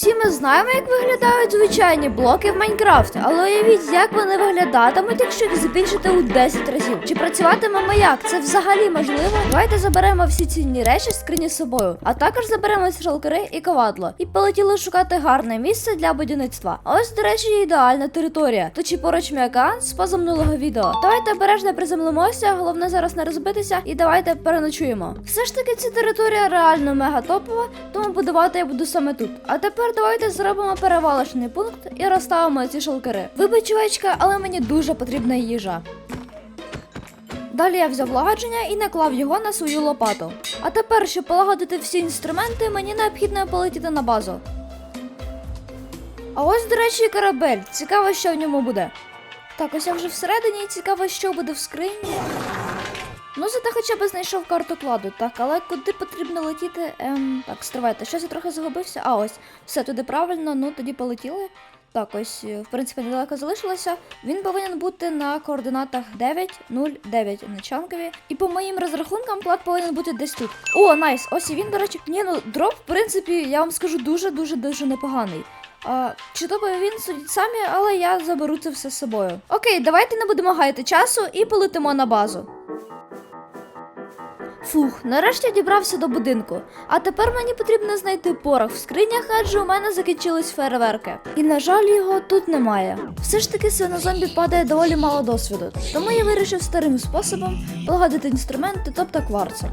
Всі ми знаємо, як виглядають звичайні блоки в Майнкрафті, але уявіть, як вони виглядатимуть, якщо їх збільшити у 10 разів. Чи працюватиме маяк? Це взагалі можливо? Давайте заберемо всі цінні речі з скрині з собою, а також заберемо шалкери і ковадло. І полетіли шукати гарне місце для будівництва. Ось, до речі, ідеальна територія. Тут чи поруч м'яка з позаминулого відео. Давайте обережно приземлимося, головне зараз не розбитися, і давайте переночуємо. Все ж таки, ця територія реально мега топова, тому будувати я буду саме тут. А тепер давайте зробимо перевалочний пункт і розставимо ці шалкери. Вибач, овечка, але мені дуже потрібна їжа. Далі я взяв лагодження і наклав його на свою лопату. А тепер, щоб полагодити всі інструменти, мені необхідно полетіти на базу. А ось, до речі, корабель. Цікаво, що в ньому буде. Так, ось я вже всередині, цікаво, що буде в скрині. Ну, зате хоча б знайшов карту кладу, так, але куди потрібно летіти? Ем, так, стривайте, щось я трохи загубився. А ось, все туди правильно, ну тоді полетіли. Так, ось, е, в принципі, недалеко залишилося. Він повинен бути на координатах 909 на Чанкові. І по моїм розрахункам клад повинен бути десь тут. О, найс! Ось і він, до речі. Ні, ну дроп, в принципі, я вам скажу дуже дуже непоганий. А, чи то він судіть самі, але я заберу це все з собою. Окей, давайте не будемо гаяти часу і полетимо на базу. Фух, нарешті дібрався до будинку. А тепер мені потрібно знайти порох в скринях, адже у мене закінчились фейерверки. І на жаль, його тут немає. Все ж таки свинозомбі падає доволі мало досвіду, тому я вирішив старим способом полагодити інструменти, тобто кварцем.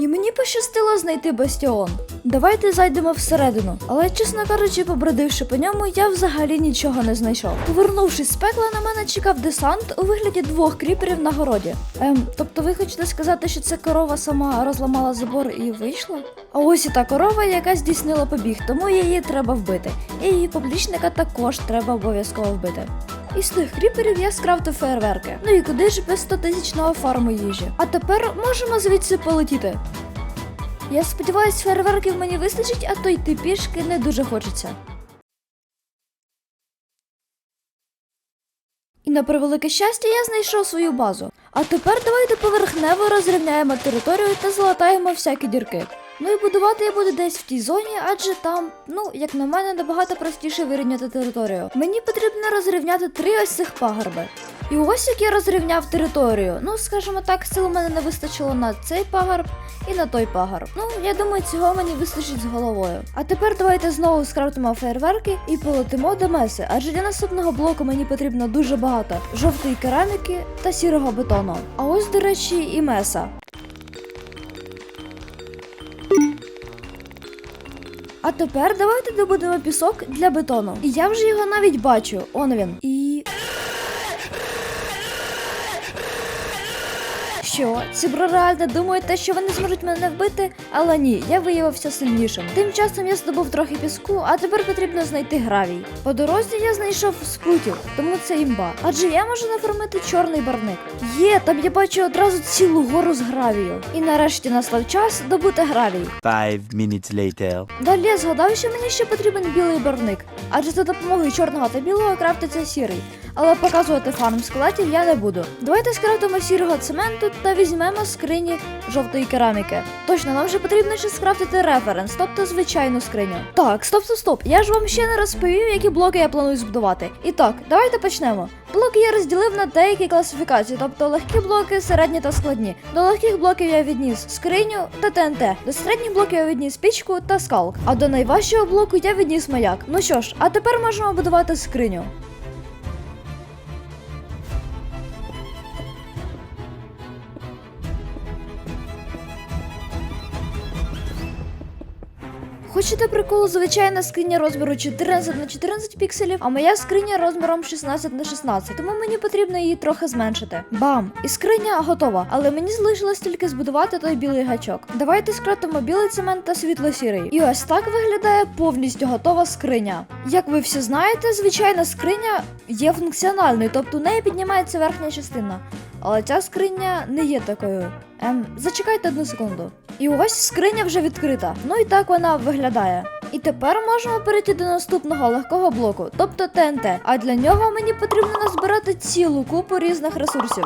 І мені пощастило знайти бастіон. Давайте зайдемо всередину. Але, чесно кажучи, побродивши по ньому, я взагалі нічого не знайшов. Повернувшись з пекла, на мене чекав десант у вигляді двох кріперів на городі. Ем, тобто ви хочете сказати, що ця корова сама розламала забор і вийшла? А ось і та корова, яка здійснила побіг, тому її треба вбити. І її поплічника також треба обов'язково вбити. Із тих кріперів я скрафтив фейерверки. Ну і куди ж без 100 тисячного фарму їжі? А тепер можемо звідси полетіти. Я сподіваюсь, фейерверків мені вистачить, а то йти пішки не дуже хочеться. І на превелике щастя я знайшов свою базу. А тепер давайте поверхнево розрівняємо територію та залатаємо всякі дірки. Ну і будувати я буду десь в тій зоні, адже там, ну, як на мене, набагато простіше вирівняти територію. Мені потрібно розрівняти три ось цих пагорби. І ось як я розрівняв територію. Ну, скажімо так, сил у мене не вистачило на цей пагорб і на той пагорб. Ну, я думаю, цього мені вистачить з головою. А тепер давайте знову скрафтимо фейерверки і полетимо до меси, адже для наступного блоку мені потрібно дуже багато жовтої кераміки та сірого бетону. А ось, до речі, і меса. А тепер давайте добудемо пісок для бетону. І я вже його навіть бачу. Он він. І. Що, ці реально думають те, що вони зможуть мене вбити? Але ні, я виявився сильнішим. Тим часом я здобув трохи піску, а тепер потрібно знайти гравій. По дорозі я знайшов спрутів, тому це імба. Адже я можу нафармити чорний барник. Є, там я бачу одразу цілу гору з гравію. І нарешті настав час добути гравій. Five minutes later. Далі я згадав, що мені ще потрібен білий барник, адже за допомогою чорного та білого крафтиться сірий. Але показувати фарм скелетів я не буду. Давайте скрафтимо сірого цементу та візьмемо скрині жовтої кераміки. Точно, нам вже потрібно ще скрафтити референс, тобто звичайну скриню. Так, стоп, стоп, стоп. Я ж вам ще не розповів, які блоки я планую збудувати. І так, давайте почнемо. Блоки я розділив на деякі класифікації, тобто легкі блоки, середні та складні. До легких блоків я відніс скриню та ТНТ. До середніх блоків я відніс пічку та скалк. А до найважчого блоку я відніс маяк. Ну що ж, а тепер можемо будувати скриню. Хочете приколу, звичайна скриня розміру 14 на 14 пікселів, а моя скриня розміром 16 на 16, тому мені потрібно її трохи зменшити. Бам! І скриня готова, але мені залишилось тільки збудувати той білий гачок. Давайте скратимо білий цемент та світло-сірий. І ось так виглядає повністю готова скриня. Як ви всі знаєте, звичайна скриня є функціональною, тобто у неї піднімається верхня частина. Але ця скриня не є такою. Ем, зачекайте одну секунду. І ось скриня вже відкрита. Ну і так вона виглядає. І тепер можемо перейти до наступного легкого блоку, тобто ТНТ. А для нього мені потрібно назбирати цілу купу різних ресурсів.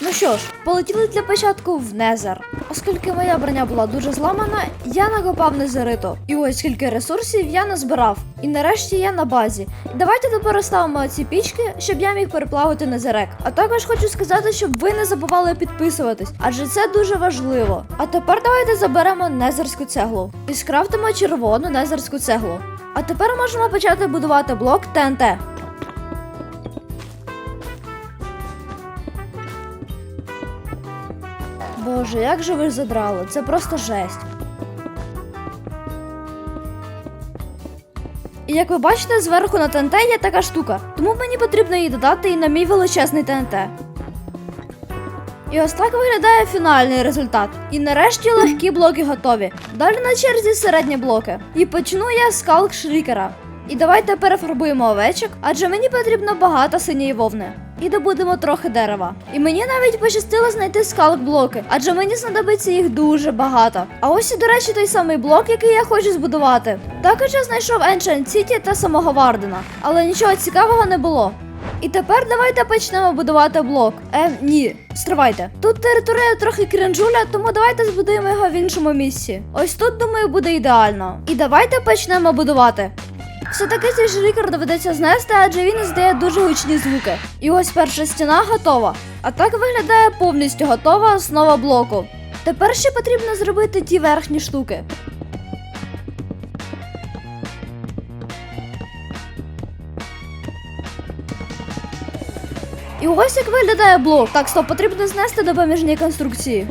Ну що ж, полетіли для початку в Незер. Оскільки моя броня була дуже зламана, я накопав незериту. І ось скільки ресурсів я назбирав. І нарешті я на базі. Давайте тепер розставимо ці пічки, щоб я міг переплавити незерек. А також хочу сказати, щоб ви не забували підписуватись, адже це дуже важливо. А тепер давайте заберемо незерську цеглу і скрафтимо червону незерську цеглу. А тепер можемо почати будувати блок ТНТ. Боже, як же ви задрали? Це просто жесть. І як ви бачите, зверху на ТНТ є така штука, тому мені потрібно її додати і на мій величезний ТНТ. І ось так виглядає фінальний результат. І нарешті легкі блоки готові. Далі на черзі середні блоки. І почну я з калк шрікера. І давайте перефарбуємо овечок, адже мені потрібно багато синьої вовни. І добудемо трохи дерева. І мені навіть пощастило знайти скалк блоки, адже мені знадобиться їх дуже багато. А ось і, до речі, той самий блок, який я хочу збудувати. Також я знайшов Ancient City та самого Вардена, але нічого цікавого не було. І тепер давайте почнемо будувати блок. Е, ні, стривайте. Тут територія трохи крінжуля, тому давайте збудуємо його в іншому місці. Ось тут, думаю, буде ідеально. І давайте почнемо будувати. Все-таки цей шрікер доведеться знести, адже він здає дуже гучні звуки. І ось перша стіна готова. А так виглядає повністю готова основа блоку. Тепер ще потрібно зробити ті верхні штуки. І ось як виглядає блок. Так, стоп, потрібно знести допоміжні конструкції.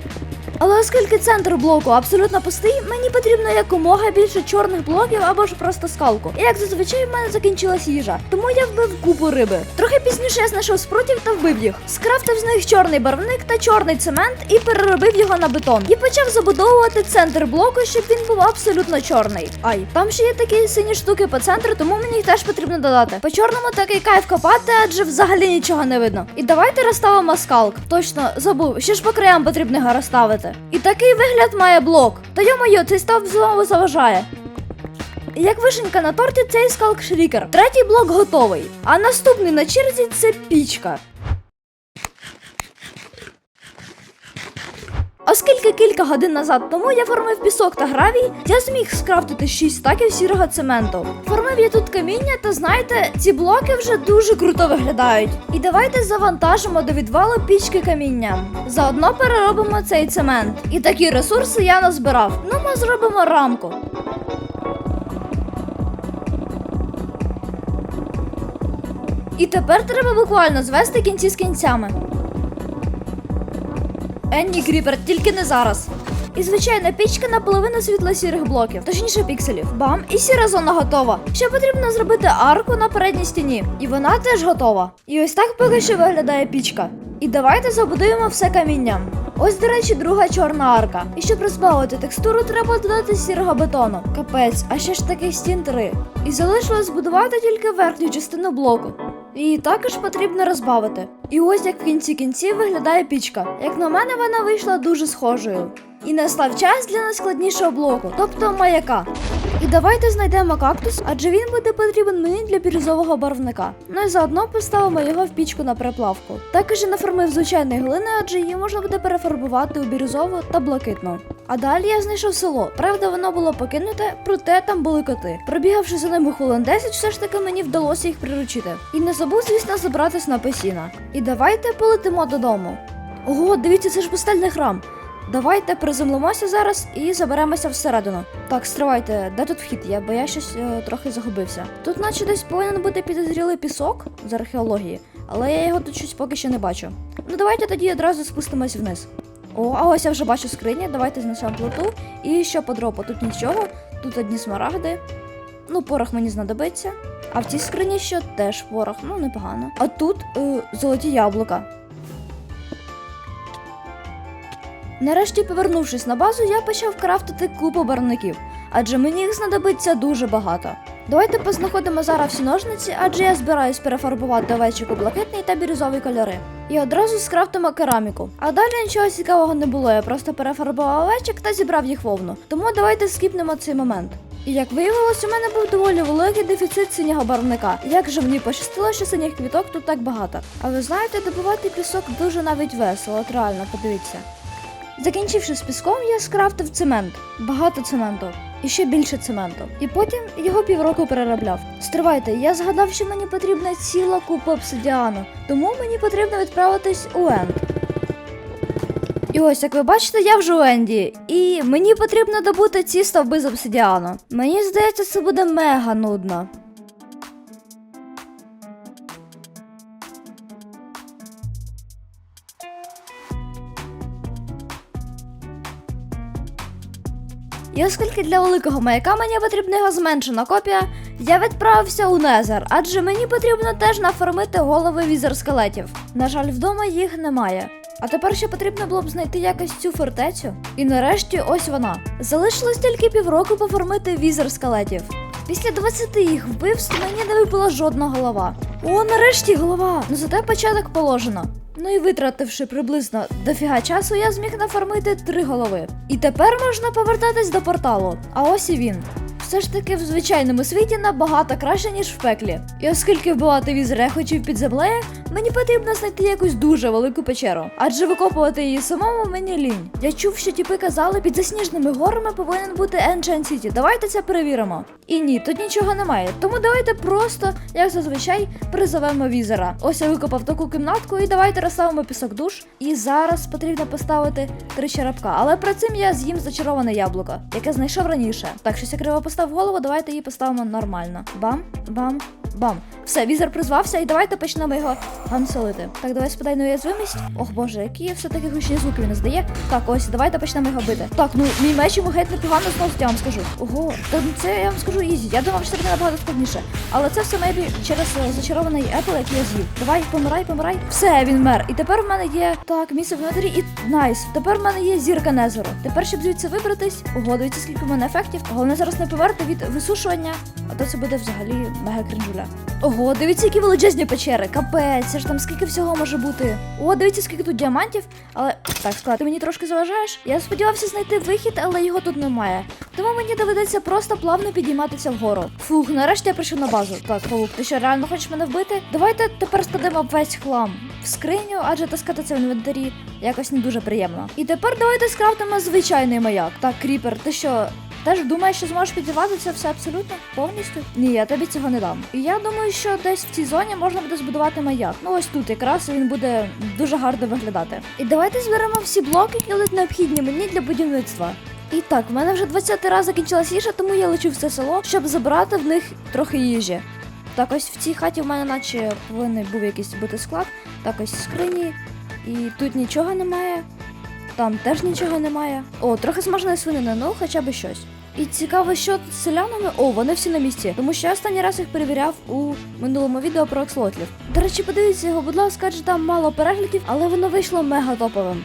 Але оскільки центр блоку абсолютно пустий, мені потрібно якомога більше чорних блоків або ж просто скалку. І як зазвичай в мене закінчилась їжа, тому я вбив купу риби. Трохи пізніше я знайшов спрутів та вбив їх. Скрафтив з них чорний барвник та чорний цемент і переробив його на бетон. І почав забудовувати центр блоку, щоб він був абсолютно чорний. Ай, там ще є такі сині штуки по центру, тому мені їх теж потрібно додати. По чорному такий кайф копати, адже взагалі нічого не видно. І давайте розставимо скалк. Точно забув, ще ж по краям потрібно його розставити. І такий вигляд має блок. Та йо-моє, цей став знову заважає. Як вишенька на торті, цей скалк шрікер. Третій блок готовий. А наступний на черзі це пічка. Оскільки кілька годин назад тому я формив пісок та гравій, я зміг скрафтити 6 стаків сірого цементу. Формив я тут каміння, та знаєте, ці блоки вже дуже круто виглядають. І давайте завантажимо до відвалу пічки камінням. Заодно переробимо цей цемент. І такі ресурси я назбирав. Ну, ми зробимо рамку. І тепер треба буквально звести кінці з кінцями. Енні Кріпер, тільки не зараз. І звичайна пічка наполовину світло-сірих блоків, точніше пікселів. Бам, і сіра зона готова. Ще потрібно зробити арку на передній стіні, і вона теж готова. І ось так поки що виглядає пічка. І давайте забудуємо все камінням. Ось, до речі, друга чорна арка. І щоб розбавити текстуру, треба додати сірого бетону. Капець, а ще ж таких стін три. І залишилось збудувати тільки верхню частину блоку. І також потрібно розбавити. І ось як в кінці кінців виглядає пічка. Як на мене, вона вийшла дуже схожою. І настав час для найскладнішого блоку, тобто маяка. І давайте знайдемо кактус, адже він буде потрібен мені для бірюзового барвника. Ну і заодно поставимо його в пічку на переплавку. Також я нафармив звичайної глини, адже її можна буде перефарбувати у бірюзову та блакитну. А далі я знайшов село. Правда, воно було покинуте, проте там були коти. Пробігавши за ними хвилин 10, все ж таки мені вдалося їх приручити. І не забув, звісно, забратись на песіна. І давайте полетимо додому. Ого, дивіться, це ж пустельний храм. Давайте приземлимося зараз і заберемося всередину. Так, стривайте, де тут вхід є, бо я щось е, трохи загубився. Тут, наче десь повинен бути підозрілий пісок з археології, але я його тут щось поки що не бачу. Ну давайте тоді одразу спустимось вниз. О, а ось я вже бачу скрині, давайте знесемо плиту. І що по дропу? Тут нічого, тут одні смарагди. Ну, порох мені знадобиться. А в цій скрині що теж порох, ну непогано. А тут е, золоті яблука. Нарешті, повернувшись на базу, я почав крафтити купу барвників, адже мені їх знадобиться дуже багато. Давайте познаходимо зараз всі ножниці, адже я збираюсь перефарбувати овечок у блакитний та бірюзовий кольори. І одразу скрафтимо кераміку. А далі нічого цікавого не було, я просто перефарбував овечок та зібрав їх вовну. Тому давайте скіпнемо цей момент. І як виявилось, у мене був доволі великий дефіцит синього барвника. Як же мені пощастило, що синіх квіток тут так багато. А ви знаєте, добувати пісок дуже навіть весело, от реально, подивіться. Закінчивши з піском, я скрафтив цемент, багато цементу і ще більше цементу. І потім його півроку переробляв. Стривайте, я згадав, що мені потрібна ціла купа обсидіану, тому мені потрібно відправитись у Енд. І ось, як ви бачите, я вже у Енді, і мені потрібно добути ці стовби з обсидіану. Мені здається, це буде мега нудно. І оскільки для великого маяка мені потрібна його зменшена копія, я відправився у Незер, адже мені потрібно теж нафармити голови візер скелетів. На жаль, вдома їх немає. А тепер ще потрібно було б знайти якось цю фортецю. І нарешті ось вона. Залишилось тільки півроку поформити візер скелетів. Після 20 їх вбивств мені не випала жодна голова. О, нарешті голова! Ну зате початок положено. Ну і витративши приблизно дофіга часу, я зміг нафармити три голови. І тепер можна повертатись до порталу. А ось і він. Все ж таки в звичайному світі набагато краще, ніж в пеклі. І оскільки вбивати візера я під землею, мені потрібно знайти якусь дуже велику печеру. Адже викопувати її самому мені лінь. Я чув, що тіпи казали, під засніженими горами повинен бути Ancient City. Давайте це перевіримо. І ні, тут нічого немає. Тому давайте просто, як зазвичай, призовемо візера. Ось я викопав таку кімнатку, і давайте розставимо пісок душ. І зараз потрібно поставити три черепка. Але при цим я з'їм зачароване яблуко, яке знайшов раніше. Так, щось я криво постав голову, давайте її поставимо нормально. Бам, бам, бам. Все, візер призвався, і давайте почнемо його гамселити. Так, давай спадай на уязвимість. Ох боже, які все-таки гучні звуки він здає. Так, ось, давайте почнемо його бити. Так, ну мій меч йому геть непогано зносить, я вам скажу. Ого, та ну, це я вам скажу ізі. Я думав, що це буде набагато складніше. Але це все мейбі через е, зачарований епл, який я з'їв. Давай, помирай, помирай. Все, він мер. І тепер в мене є так, місце в нетері і найс. Тепер в мене є зірка Незеру. Тепер, щоб звідси вибратись, ого, дивіться, скільки в мене ефектів. Головне зараз не поверти від висушування, а то це буде взагалі мега Ого, дивіться, які величезні печери. Капець, це ж там скільки всього може бути. О, дивіться, скільки тут діамантів. Але так, склад, ти мені трошки заважаєш. Я сподівався знайти вихід, але його тут немає. Тому мені доведеться просто плавно підійматися вгору. Фух, нарешті я прийшов на базу. Так, Павук, ти що реально хочеш мене вбити? Давайте тепер складемо весь хлам в скриню, адже таскати це в інвентарі якось не дуже приємно. І тепер давайте скрафтимо звичайний маяк. Так, кріпер, ти що? Теж думаєш, що зможеш підірвати це все абсолютно повністю? Ні, я тобі цього не дам. І я думаю, що десь в цій зоні можна буде збудувати маяк. Ну ось тут якраз він буде дуже гарно виглядати. І давайте зберемо всі блоки, які необхідні мені для будівництва. І так, в мене вже 20 раз закінчилась їжа, тому я лечу в це село, щоб забрати в них трохи їжі. Так, ось в цій хаті в мене наче повинен був якийсь бути склад. Так, ось скрині. І тут нічого немає. Там теж нічого немає. О, трохи смаженої свинини, ну хоча б щось. І цікаво, що з селянами. О, вони всі на місці. Тому що я останній раз їх перевіряв у минулому відео про екслотлів. До речі, подивіться його, будь ласка, адже там мало переглядів, але воно вийшло мега топовим.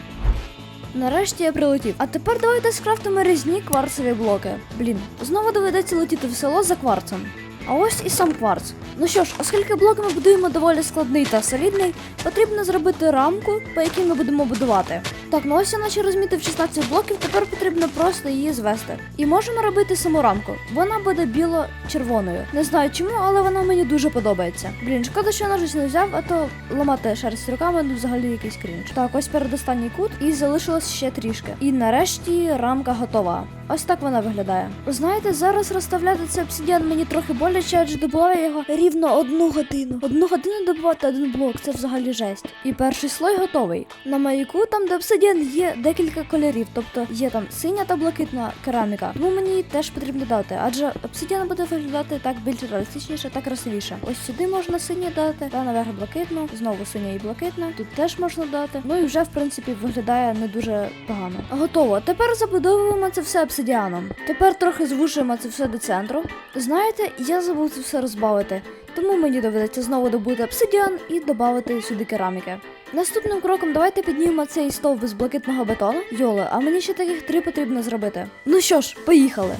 Нарешті я прилетів. А тепер давайте скрафтимо різні кварцеві блоки. Блін, знову доведеться летіти в село за кварцем. А ось і сам кварц. Ну що ж, оскільки блоки ми будуємо доволі складний та солідний, потрібно зробити рамку, по якій ми будемо будувати. Так, ну ось я наче розмітив 16 блоків, тепер потрібно просто її звести. І можемо робити саму рамку. Вона буде біло-червоною. Не знаю чому, але вона мені дуже подобається. Блін, шкода, що я ножиць не взяв, а то ламати шерсть руками ну взагалі якийсь крінж. Так, ось передостанній кут, і залишилось ще трішки. І нарешті рамка готова. Ось так вона виглядає. Знаєте, зараз розставляти цей обсидіан мені трохи боляче, адже добуваю його рівно одну годину. Одну годину добувати один блок, це взагалі жесть. І перший слой готовий. На маяку, там, де обсидіан, є декілька кольорів, тобто є там синя та блакитна кераміка. Тому мені її теж потрібно дати, адже обсидіан буде виглядати так більш реалістичніше та красивіше. Ось сюди можна синє дати, та наверх блакитну, знову синя і блакитна. Тут теж можна дати. Ну і вже в принципі виглядає не дуже погано. Готово. Тепер забудовуємо це все обсидіаном. Тепер трохи звужуємо це все до центру. Знаєте, я забув це все розбавити, тому мені доведеться знову добути обсидіан і додати сюди кераміки. Наступним кроком давайте піднімемо цей стовп з блакитного бетону. Йоле, а мені ще таких три потрібно зробити. Ну що ж, поїхали.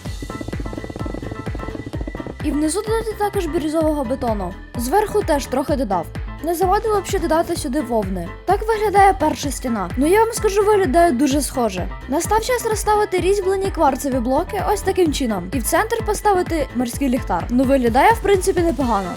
І внизу додати також бірюзового бетону. Зверху теж трохи додав. Не завадило б ще додати сюди вовни. Так виглядає перша стіна. Ну я вам скажу, виглядає дуже схоже. Настав час розставити різьблені кварцеві блоки ось таким чином. І в центр поставити морський ліхтар. Ну виглядає в принципі непогано.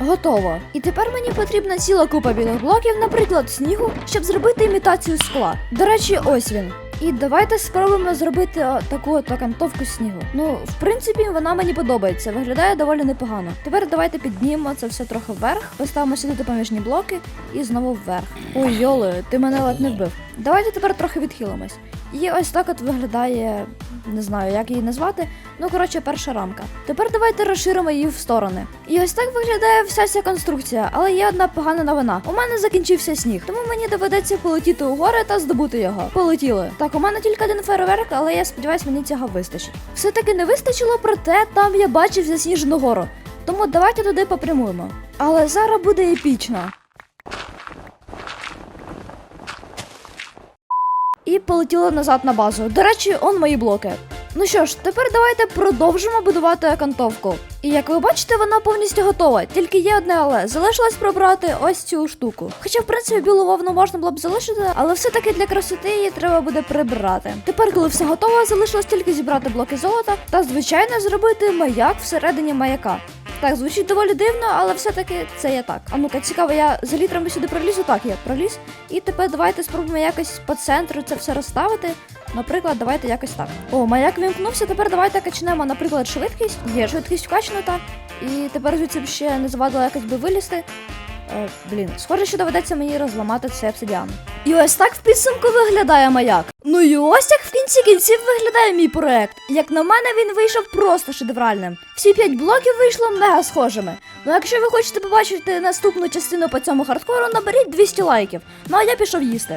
Готово. І тепер мені потрібна ціла купа білих блоків, наприклад, снігу, щоб зробити імітацію скла. До речі, ось він. І давайте спробуємо зробити о, таку от окантовку снігу. Ну, в принципі, вона мені подобається, виглядає доволі непогано. Тепер давайте піднімемо це все трохи вверх, поставимо сюди допоміжні блоки і знову вверх. Ой, йоли, ти мене ледь не вбив. Давайте тепер трохи відхилимось. І ось так от виглядає, не знаю, як її назвати. Ну, коротше, перша рамка. Тепер давайте розширимо її в сторони. І ось так виглядає вся ця конструкція, але є одна погана новина. У мене закінчився сніг, тому мені доведеться полетіти у гори та здобути його. Полетіли. Так, у мене тільки один фейерверк, але я сподіваюся, мені цього вистачить. Все-таки не вистачило, проте там я бачив засніжену гору. Тому давайте туди попрямуємо. Але зараз буде епічно. І полетіли назад на базу. До речі, он мої блоки. Ну що ж, тепер давайте продовжимо будувати окантовку. І як ви бачите, вона повністю готова. Тільки є одне але залишилось пробрати ось цю штуку. Хоча, в принципі, білу вовну можна було б залишити, але все-таки для красоти її треба буде прибрати. Тепер, коли все готово, залишилось тільки зібрати блоки золота та, звичайно, зробити маяк всередині маяка. Так, звучить доволі дивно, але все-таки це є так. А ну-ка, цікаво, я за літрами сюди пролізу. Так, я проліз. І тепер давайте спробуємо якось по центру це все розставити. Наприклад, давайте якось так. О, маяк вімкнувся. Тепер давайте качнемо, наприклад, швидкість. Є швидкість вкачнута. І тепер звідси б ще не завадило якось би вилізти. Е, блін, схоже, що доведеться мені розламати цей обсидіан. І ось так в підсумку виглядає маяк. Ну і ось як в кінці кінців виглядає мій проект. Як на мене, він вийшов просто шедевральним. Всі п'ять блоків вийшло мега схожими. Ну якщо ви хочете побачити наступну частину по цьому хардкору, наберіть 200 лайків. Ну а я пішов їсти.